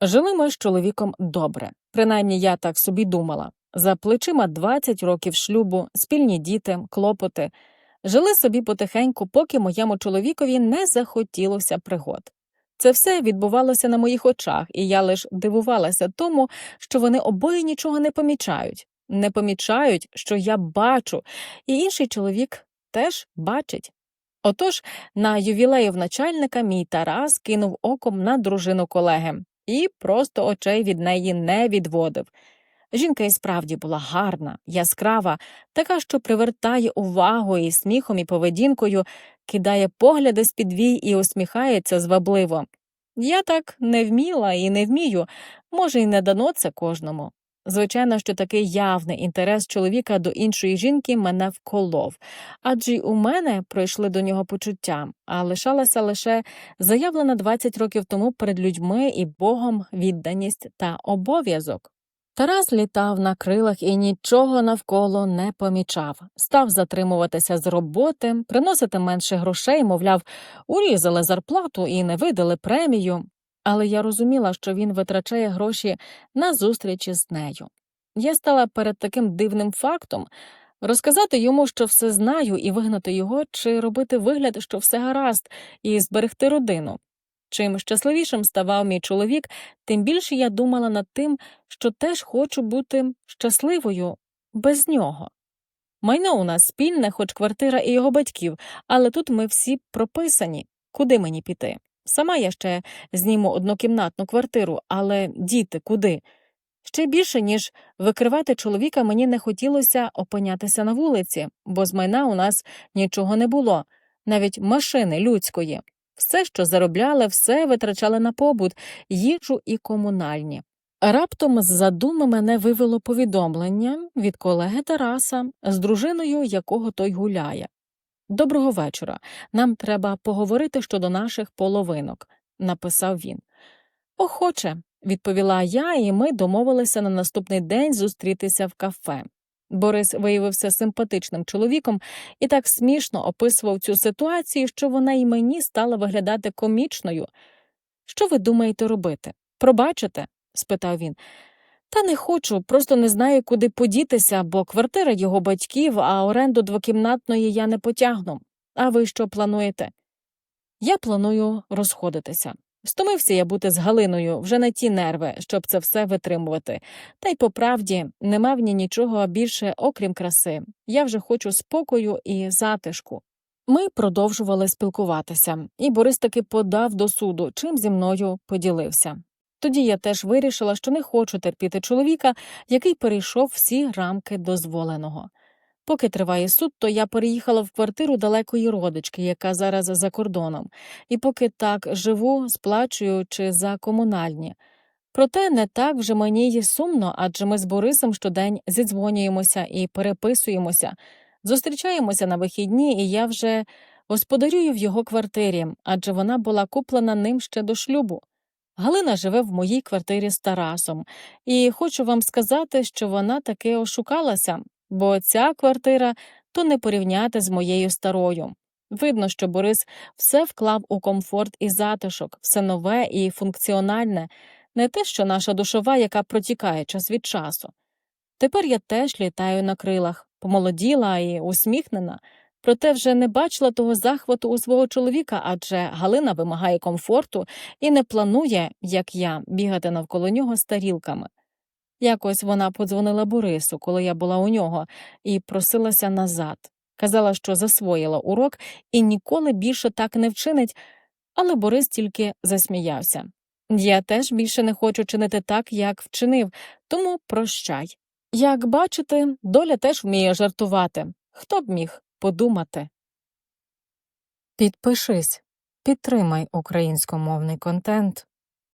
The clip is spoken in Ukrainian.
Жили ми з чоловіком добре, принаймні я так собі думала. За плечима 20 років шлюбу, спільні діти, клопоти. Жили собі потихеньку, поки моєму чоловікові не захотілося пригод. Це все відбувалося на моїх очах, і я лиш дивувалася тому, що вони обоє нічого не помічають, не помічають, що я бачу, і інший чоловік теж бачить. Отож, на ювілею начальника мій Тарас кинув оком на дружину колеги і просто очей від неї не відводив. Жінка і справді була гарна, яскрава, така, що привертає увагу і сміхом, і поведінкою, кидає погляди з-під вій і усміхається звабливо. Я так не вміла і не вмію, може, й не дано це кожному. Звичайно, що такий явний інтерес чоловіка до іншої жінки мене вколов, адже й у мене пройшли до нього почуття, а лишалася лише заявлена 20 років тому перед людьми і Богом відданість та обов'язок. Тарас літав на крилах і нічого навколо не помічав, став затримуватися з роботи, приносити менше грошей, мовляв, урізали зарплату і не видали премію. Але я розуміла, що він витрачає гроші на зустрічі з нею. Я стала перед таким дивним фактом розказати йому, що все знаю, і вигнати його, чи робити вигляд, що все гаразд, і зберегти родину. Чим щасливішим ставав мій чоловік, тим більше я думала над тим, що теж хочу бути щасливою без нього. Майно у нас спільне, хоч квартира і його батьків, але тут ми всі прописані. Куди мені піти? Сама я ще зніму однокімнатну квартиру, але діти куди? Ще більше, ніж викривати чоловіка, мені не хотілося опинятися на вулиці, бо з майна у нас нічого не було, навіть машини людської. Все, що заробляли, все витрачали на побут, їжу і комунальні. Раптом з задуми мене вивело повідомлення від колеги Тараса з дружиною, якого той гуляє. Доброго вечора. Нам треба поговорити щодо наших половинок, написав він. Охоче, відповіла я, і ми домовилися на наступний день зустрітися в кафе. Борис виявився симпатичним чоловіком і так смішно описував цю ситуацію, що вона й мені стала виглядати комічною. Що ви думаєте робити? Пробачите? спитав він. Та не хочу, просто не знаю, куди подітися, бо квартира його батьків, а оренду двокімнатної я не потягну. А ви що плануєте? Я планую розходитися. Стомився я бути з Галиною вже на ті нерви, щоб це все витримувати. Та й по правді нема в ній нічого більше, окрім краси. Я вже хочу спокою і затишку. Ми продовжували спілкуватися, і Борис таки подав до суду, чим зі мною поділився. Тоді я теж вирішила, що не хочу терпіти чоловіка, який перейшов всі рамки дозволеного. Поки триває суд, то я переїхала в квартиру далекої родички, яка зараз за кордоном, і поки так живу, сплачуючи за комунальні. Проте не так вже мені й сумно, адже ми з Борисом щодень зідзвонюємося і переписуємося, зустрічаємося на вихідні, і я вже господарюю в його квартирі, адже вона була куплена ним ще до шлюбу. Галина живе в моїй квартирі з Тарасом, і хочу вам сказати, що вона таки ошукалася, бо ця квартира то не порівняти з моєю старою. Видно, що Борис все вклав у комфорт і затишок, все нове і функціональне, не те, що наша душова, яка протікає час від часу. Тепер я теж літаю на крилах, помолоділа і усміхнена, проте вже не бачила того захвату у свого чоловіка, адже Галина вимагає комфорту і не планує, як я, бігати навколо нього з тарілками. Якось вона подзвонила Борису, коли я була у нього, і просилася назад. Казала, що засвоїла урок і ніколи більше так не вчинить, але Борис тільки засміявся. Я теж більше не хочу чинити так, як вчинив, тому прощай. Як бачите, доля теж вміє жартувати. Хто б міг подумати? Підпишись, підтримай українськомовний контент.